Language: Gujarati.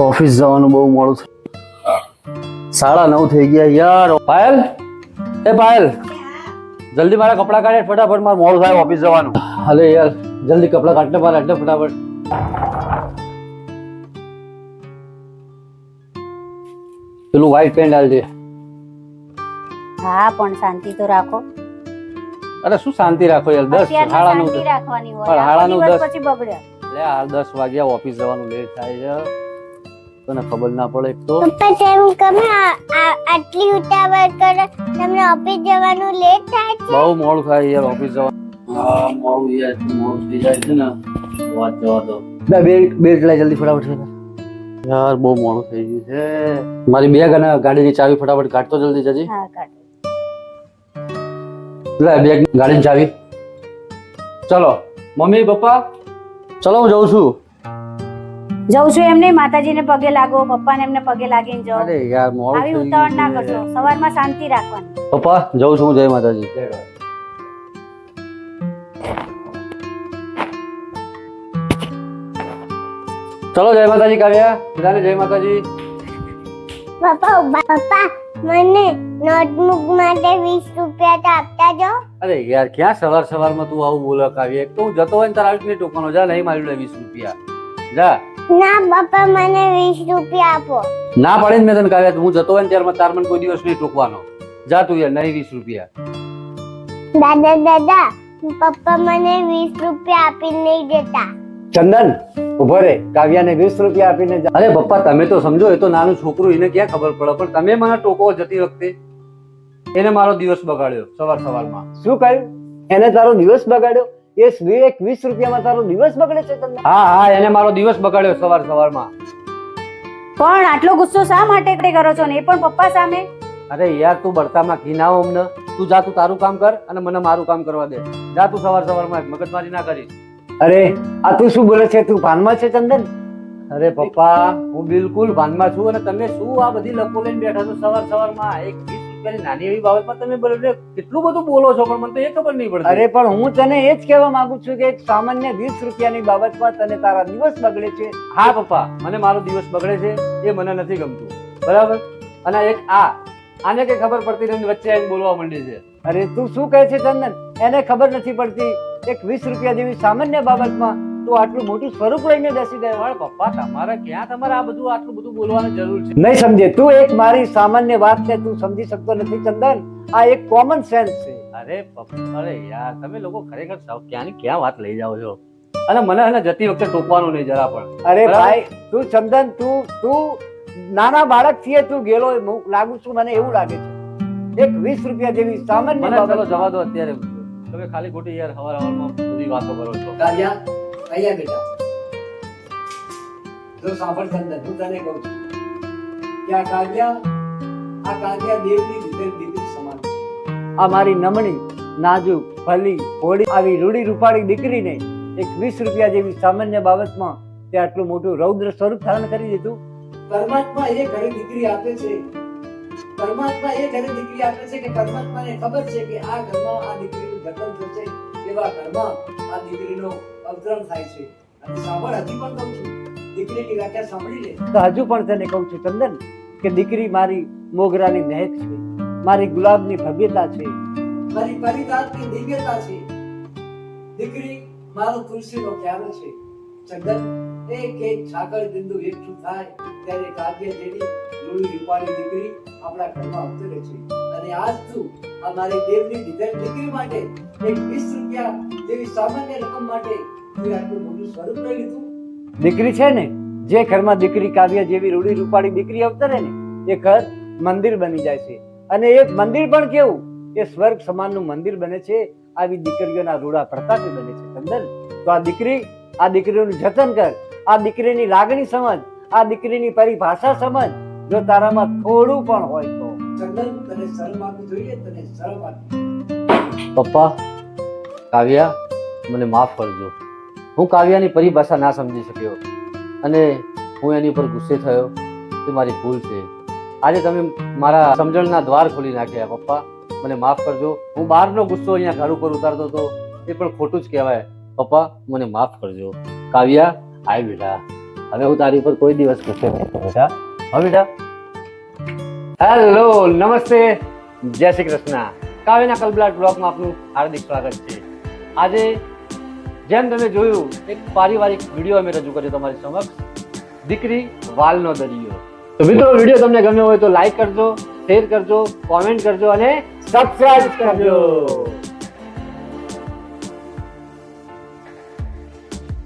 ઓફિસ જવાનું બહુ મોડું થયું. સાડા નવ થઈ ગયા યાર. પાયલ? એ પાયલ જલ્દી મારા કપડાં કાઢે ફટાફટ મારે મોડું થાય ઓફિસ જવાનું. હાલે યાર જલ્દી કપડાં કાઢને મારે એટલે ફટાફટ. પેલું વ્હાઈટ પેન્ટ આલજે હા પણ શાંતિ તો રાખો. અરે શું શાંતિ રાખો યાર દસ સાડા નવ રાખવાની હોય આખો નવ દસ. પછી બગડે. લે દસ વાગ્યા ઓફિસ જવાનું લેટ થાય છે. તને ખબર ના પડે તો. પપ્પા આ- આ- આટલી ઉતાવળ કરો તમને ઓફિસ જવાનું લેટ થાય છે? બહુ મોડું થાય યાર ઓફિસ જવાનું હા મોડું યાર મોડું થઈ જાય છે ને. વાત જવા દો. બે બેલ્ટ બેલ્ટ જલ્દી ફટાફટ છે. યાર બહુ મોડું થઈ ગયું છે. મારી બેગ અને ગાડીની ચાવી ફટાફટ કાઢતો જલ્દી જજી હા કાઢ. લે બેગ ગાડીની ચાવી. ચલો. Mummy papa. ચલો હું જઉં છું. જઉં છું એમ નહીં માતાજીને પગે લાગો પપ્પાને એમને પગે લાગીને જાઓ અરે યાર મોડું આવી ઉતાવળ ના કરશો. સવારમાં શાંતિ રાખવાની. પપ્પા જઉં છું જય માતાજી. ચલો જય માતાજી કાવ્યા. બધાને જય માતાજી. પપ્પા પપ્પા મને નોટબુક માટે 20 રૂપિયા તો આપતા જો અરે યાર ક્યાં સવાર સવારમાં તું આવું બોલો કાવ્યા? એક તો હું જતો હોય ને તારા આવીને ટોકનો જા નહીં મારી લે વીસ રૂપિયા. જા. ના પપ્પા મને વીસ રૂપિયા આપો. ના પડે ને મેં તને કાવ્યા હું જતો હોય ને ત્યારમાં તાર મને કોઈ દિવસ નહીં ટોકવાનો. જા તું યાર નહીં 20 રૂપિયા. દાદા દાદા પપ્પા મને 20 રૂપિયા આપી નહીં દેતા. ચંદન ઊભો રે કાવ્યાને વીસ રૂપિયા આપીને. અરે પપ્પા તમે તો સમજો એ તો નાનું છોકરું એને ક્યાં ખબર પડે? પણ તમે મને ટોકો જતી વખતે એને મારો દિવસ બગાડ્યો સવાર સવારમાં. શું કહ્યું એને તારો દિવસ બગાડ્યો? એ એક વીસ રૂપિયામાં તારો દિવસ બગડે છે તમને? હા હા એને મારો દિવસ બગાડ્યો સવાર સવારમાં. પણ આટલો ગુસ્સો શા માટે કરો છો ને? એ પણ પપ્પા સામે? અરે યાર તું બળતામાં ઘી ના હો ને. તું જા તું તારું કામ કર અને મને મારું કામ કરવા દે. જા તું સવાર સવારમાં મગજમારી ના કરીશ. અરે આ તું શું બોલે છે? તું ભાનમાં છે ચંદન? અરે પપ્પા હું બિલકુલ ભાનમાં છું અને તમે શું આ બધી લખો લઈને બેઠા છો સવાર સવારમાં? એક રૂપિયાની નાની એવી બાબતમાં તમે બોલો કેટલું બધું બોલો છો પણ મને તો એ ખબર નહીં પડતી. અરે પણ હું તને એ જ કહેવા માંગુ છું કે એક સામાન્ય વીસ રૂપિયાની બાબતમાં તને તારા દિવસ બગડે છે. હા પપ્પા મને મારો દિવસ બગડે છે એ મને નથી ગમતું. બરાબર? અને એક આ આને કઈ ખબર પડતી નથી વચ્ચે આવીને બોલવા માંડી છે. અરે તું શું કહે છે ચંદન? એને ખબર નથી પડતી. એક વીસ રૂપિયા જેવી સામાન્ય બાબતમાં તું આટલું મોટું સ્વરૂપ લઈને બેસી ગયો. વાળ પપ્પા તમારે ક્યાં તમારે આ બધું આટલું બધું બોલવાની જરૂર છે? નહીં સમજે. તું એક મારી સામાન્ય વાત છે તું સમજી શકતો નથી ચંદન. આ એક કોમન સેન્સ છે. અરે પપ્પા અરે યાર તમે લોકો ખરેખર ક્યાંની ક્યાં વાત લઈ જાઓ છો? અને મને એને જતી વખતે ટોકવાનું નહીં જરા પણ. અરે ભાઈ તું ચંદન તું તું નાના બાળક છીએ તું ગેલો લાગુ છું મને એવું લાગે છે. એક વીસ રૂપિયા જેવી સામાન્ય ચલો જવા દો અત્યારે. તમે ખાલી ખોટી યાર હવાર હવારમાં બધી વાતો કરો છો. કાવ્યા અહીંયા બેટા. જો સાંભળ ચંદન હું તને કહું છું કે આ કાવ્યા આ કાવ્યા દેવની દીકરી દીકરી સમાન છે. આ નમણી, નાજુક, ભલી હોળી આવી રૂડી રૂપાળી દીકરીને એક વીસ રૂપિયા જેવી સામાન્ય બાબતમાં તે આટલું મોટું રૌદ્ર સ્વરૂપ ધારણ કરી દીધું. પરમાત્મા એ ઘરે દીકરી આપે છે. પરમાત્મા એ ઘરે દીકરી આપે છે કે પરમાત્માને ખબર છે કે આ ઘરમાં આ દીકરીનું જતન થશે એવા ઘરમાં આ દીકરીનો અવતરણ થાય છે. અને સાંભળ હજી પણ કહું છું દીકરીની વ્યાખ્યા સાંભળી લે. તો હજુ પણ તને કહું છું ચંદન કે દીકરી મારી મોગરાની મહેક છે મારી ગુલાબની ભવ્યતા છે. મારી પરિતાપની દિવ્યતા છે. દીકરી મારો તુલસીનો ક્યારો છે. ચંદન એક એક છાગળ બિંદુ એકઠું થાય ત્યારે કાવ્ય જેવી રૂડી રૂપાળી દીકરી આપણા ઘરમાં અવતરે છે. અને આજ તું આ મારી દેવની દીધેલ દીકરી માટે એક વીસ રૂપિયા જેવી સામાન્ય રકમ માટે તું મોટું સ્વરૂપ લઈ લીધું. દીકરી છે ને જે ઘરમાં દીકરી કાવ્ય જેવી રૂડી રૂપાળી દીકરી અવતરે ને એ ઘર મંદિર બની જાય છે. અને એ મંદિર પણ કેવું? એ સ્વર્ગ સમાનનું મંદિર બને છે આવી દીકરીઓના રૂડા પ્રતાપી બને છે ચંદન. તો આ દીકરી આ દીકરીનું જતન કર. આ દીકરીની લાગણી સમજ આ દીકરીની પરિભાષા સમજ. જો તારામાં થોડું પણ હોય તો. ચંદન તને શરમ આપવી જોઈએ તને શરમ આપવી પપ્પા કાવ્યા મને માફ કરજો. હું કાવ્યાની પરિભાષા ના સમજી શક્યો અને હું એની પર ગુસ્સે થયો તે મારી ભૂલ છે. આજે તમે મારા સમજણના દ્વાર ખોલી નાખ્યા, પપ્પા. મને માફ કરજો. હું બહારનો ગુસ્સો અહીંયા ઘર ઉપર ઉતારતો હતો. એ પણ ખોટું જ કહેવાય. પપ્પા, મને માફ કરજો. કાવ્યા, આય બેટા. હવે હું તારી ઉપર કોઈ દિવસ ગુસ્સે બેટા. હા બેટા. હેલો નમસ્તે. જય શ્રી કૃષ્ણ. કાવ્યના કલબલાટ બ્લોગમાં આપનું હાર્દિક સ્વાગત છે. આજે જેમ તમે જોયું, એક પારિવારિક વીડિયો અમે રજૂ કર્યો તમારી સમક્ષ. દીકરી વાલનો દરિયો. તો મિત્રો વીડિયો તમને ગમ્યો હોય તો લાઈક કરજો શેર કરજો કોમેન્ટ કરજો અને સબસ્ક્રાઇબ કરજો.